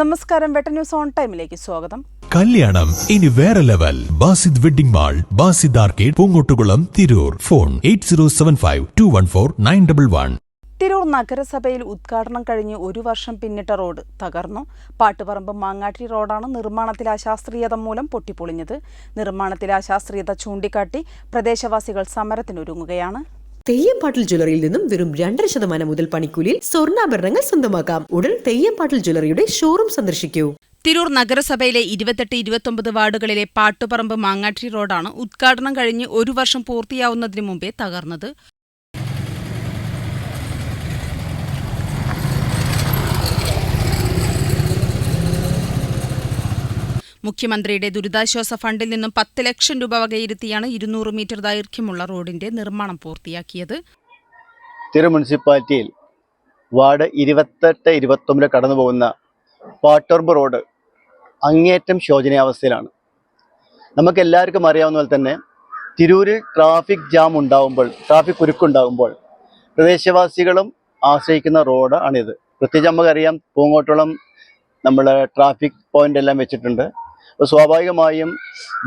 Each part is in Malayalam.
നമസ്കാരം വെട്ട ന്യൂസ് ഓൺ ടൈമിലേക്ക് സ്വാഗതം. കല്യാണം ഇനി വേറെ level. Basid wedding mall Basid arcade Poongottukulam Tirur. Phone eight zero seven five two one four nine double one. Tirur നഗരസഭയിൽ ഉദ്ഘാടനം കഴിഞ്ഞ് ഒരു വർഷം പിന്നിട്ട റോഡ് തകർന്നു. പാട്ടുപറമ്പ് മാങ്ങാട്ടി റോഡാണ് നിർമ്മാണത്തിൽ അശാസ്ത്രീയത മൂലം പൊട്ടിപ്പൊളിഞ്ഞത്. നിർമ്മാണത്തിൽ അശാസ്ത്രീയത ചൂണ്ടിക്കാട്ടി പ്രദേശവാസികൾ സമരത്തിനൊരുങ്ങുകയാണ്. തെയ്യംപാട്ടിൽ ജ്വല്ലറിയിൽ നിന്നും വെറും രണ്ടര ശതമാനം മുതൽ പണിക്കൂലിയിൽ സ്വർണാഭരണങ്ങൾ സ്വന്തമാക്കാം. ഉടൻ തെയ്യംപാട്ടിൽ ജ്വല്ലറിയുടെ ഷോറൂം സന്ദർശിക്കൂ. തിരൂർ നഗരസഭയിലെ ഇരുപത്തെട്ട് ഇരുപത്തൊമ്പത് വാർഡുകളിലെ പാട്ടുപറമ്പ് മാങ്ങാട്ടി റോഡാണ് ഉദ്ഘാടനം കഴിഞ്ഞ് ഒരു വർഷം പൂർത്തിയാവുന്നതിന് മുമ്പേ തകർന്നത്. മുഖ്യമന്ത്രിയുടെ ദുരിതാശ്വാസ ഫണ്ടിൽ നിന്നും പത്ത് ലക്ഷം രൂപ വകയിരുത്തിയാണ് ഇരുന്നൂറ് മീറ്റർ ദൈർഘ്യമുള്ള റോഡിന്റെ നിർമ്മാണം പൂർത്തിയാക്കിയത്. തിരു മുനിസിപ്പാലിറ്റിയിൽ വാർഡ് ഇരുപത്തെട്ട് ഇരുപത്തൊമ്പതിൽ കടന്നു പോകുന്ന പാട്ടോർബ് റോഡ് അങ്ങേറ്റം ശോചനീയാവസ്ഥയിലാണ്. നമുക്ക് എല്ലാവർക്കും അറിയാവുന്ന പോലെ തന്നെ തിരൂരിൽ ട്രാഫിക് ജാം ഉണ്ടാകുമ്പോൾ ട്രാഫിക് കുരുക്കുണ്ടാകുമ്പോൾ പ്രദേശവാസികളും ആശ്രയിക്കുന്ന റോഡ് ആണിത് പ്രത്യേകിച്ച് നമുക്കറിയാം പൂങ്ങോട്ടോളം നമ്മൾ ട്രാഫിക് പോയിന്റ് എല്ലാം വെച്ചിട്ടുണ്ട്. അപ്പോൾ സ്വാഭാവികമായും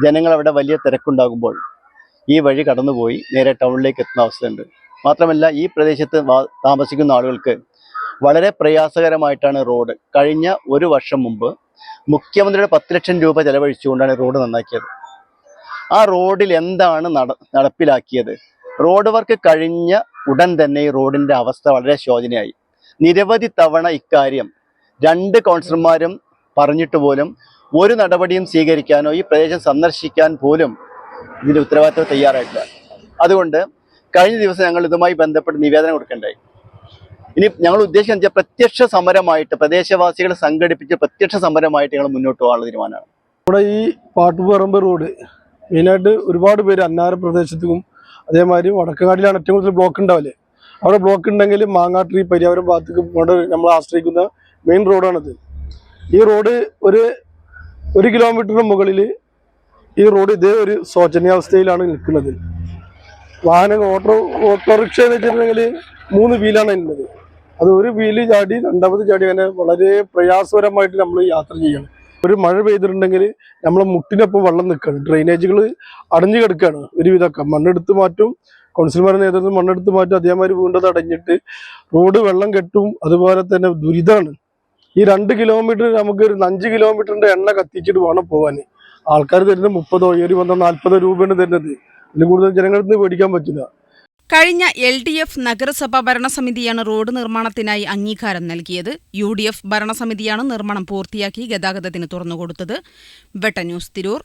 ജനങ്ങൾ അവിടെ വലിയ തിരക്കുണ്ടാകുമ്പോൾ ഈ വഴി കടന്നുപോയി നേരെ ടൗണിലേക്ക് എത്തുന്ന അവസ്ഥയുണ്ട്. മാത്രമല്ല ഈ പ്രദേശത്ത് താമസിക്കുന്ന ആളുകൾക്ക് വളരെ പ്രയാസകരമായിട്ടാണ് റോഡ്. കഴിഞ്ഞ ഒരു വർഷം മുമ്പ് മുഖ്യമന്ത്രിയുടെ പത്ത് ലക്ഷം രൂപ ചെലവഴിച്ചുകൊണ്ടാണ് റോഡ് നന്നാക്കിയത്. ആ റോഡിൽ എന്താണ് നട നടപ്പിലാക്കിയത്? റോഡ് വർക്ക് കഴിഞ്ഞ ഉടൻ തന്നെ ഈ റോഡിന്റെ അവസ്ഥ വളരെ ശോചനയായി. നിരവധി തവണ ഇക്കാര്യം രണ്ട് കൗൺസിലർമാരും പറഞ്ഞിട്ട് പോലും ഒരു നടപടിയും സ്വീകരിക്കാനോ ഈ പ്രദേശം സന്ദർശിക്കാൻ പോലും ഇതിന്റെ ഉത്തരവാദിത്വം തയ്യാറായിട്ടില്ല. അതുകൊണ്ട് കഴിഞ്ഞ ദിവസം ഞങ്ങൾ ഇതുമായി ബന്ധപ്പെട്ട് നിവേദനം കൊടുക്കണ്ടായി. ഇനി ഞങ്ങൾ ഉദ്ദേശിക്കുന്ന പ്രത്യക്ഷ സമരമായിട്ട് പ്രദേശവാസികളെ സംഘടിപ്പിച്ച് പ്രത്യക്ഷ സമരമായിട്ട് ഞങ്ങൾ മുന്നോട്ട് പോകാനുള്ള തീരുമാനമാണ്. നമ്മുടെ ഈ പാട്ടുപറമ്പ് റോഡ് മെയിനായിട്ട് ഒരുപാട് പേര് അന്നാര പ്രദേശത്തും അതേമാതിരി വടക്കങ്ങാടിയിലാണ് ഏറ്റവും കൂടുതൽ ബ്ലോക്ക് ഉണ്ടാവില്ലേ അവിടെ ബ്ലോക്ക് ഉണ്ടെങ്കിൽ മാങ്ങാട്ടിരി പര്യാവരം ഭാഗത്തേക്ക് നമ്മൾ ആശ്രയിക്കുന്ന മെയിൻ റോഡാണിത് ഈ റോഡ് ഒരു ഒരു കിലോമീറ്ററിന് മുകളിൽ ഈ റോഡ് ഇതേ ഒരു ശോചനീയാവസ്ഥയിലാണ് നിൽക്കുന്നത്. വാഹനങ്ങൾ ഓട്ടോ ഓട്ടോറിക്ഷ എന്ന് വെച്ചിട്ടുണ്ടെങ്കിൽ മൂന്ന് വീലാണ് ഉള്ളത് അത് ഒരു വീൽ ചാടി രണ്ടാമത് ചാടി അങ്ങനെ വളരെ പ്രയാസകരമായിട്ട് നമ്മൾ യാത്ര ചെയ്യണം. ഒരു മഴ പെയ്തിട്ടുണ്ടെങ്കിൽ നമ്മളെ മുട്ടിനൊപ്പം വെള്ളം നിൽക്കുകയാണ്. ഡ്രെയിനേജുകൾ അടഞ്ഞു കിടക്കുകയാണ്. ഒരുവിധമൊക്കെ മണ്ണെടുത്ത് മാറ്റും കൗൺസിലർമാരുടെ നേതൃത്വം മണ്ണെടുത്ത് മാറ്റും അതേമാതിരി വീണ്ടും അടഞ്ഞിട്ട് റോഡ് വെള്ളം കെട്ടും അതുപോലെ തന്നെ ദുരിതമാണ്. ഈ രണ്ട് കിലോമീറ്റർ നമുക്ക് ഒരു അഞ്ച് കിലോമീറ്ററിന്റെ എണ്ണ കത്തിച്ചിട്ട് വേണം പോകാൻ ആൾക്കാർ തരുന്നത് മുപ്പതോ ഒരു പന്തോ നാൽപ്പതോ രൂപയാണ് തരുന്നത്. ഇതിൽ കൂടുതൽ ജനങ്ങളിൽ നിന്ന് മേടിക്കാൻ പറ്റില്ല. കഴിഞ്ഞ എൽ ഡി എഫ് നഗരസഭാ ഭരണസമിതിയാണ് റോഡ് നിർമ്മാണത്തിനായി അംഗീകാരം നൽകിയത്. യു ഡി എഫ് ഭരണസമിതിയാണ് നിർമ്മാണം പൂർത്തിയാക്കി ഗതാഗതത്തിന് തുറന്നുകൊടുത്തത്. വെട്ട ന്യൂസ് തിരൂർ.